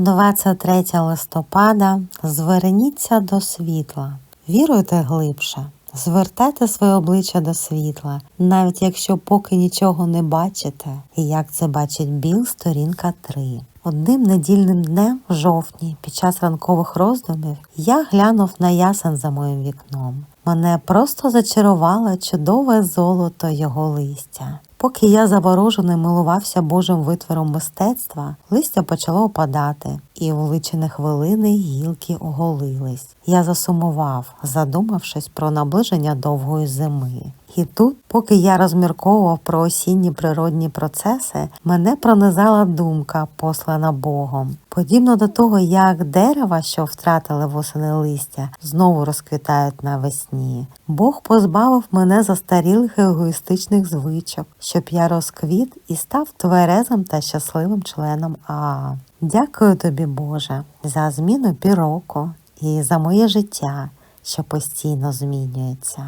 23 листопада. Зверніться до світла. Віруйте глибше. Звертайте своє обличчя до світла, навіть якщо поки нічого не бачите. Як це бачить Біл, сторінка 3. Одним недільним днем в жовтні, під час ранкових роздумів, я глянув на ясен за моїм вікном. Мене просто зачарувало чудове золото його листя. Поки я заворожений милувався Божим витвором мистецтва, листя почало опадати, і у личини хвилини гілки оголились. Я засумував, задумавшись про наближення довгої зими. І тут, поки я розмірковував про осінні природні процеси, мене пронизала думка, послана Богом. Подібно до того, як дерева, що втратили восени листя, знову розквітають навесні. Бог позбавив мене застарілих егоїстичних звичок, щоб я розквіт і став тверезим та щасливим членом АА. Дякую тобі, Боже, за зміну півроку і за моє життя, що постійно змінюється.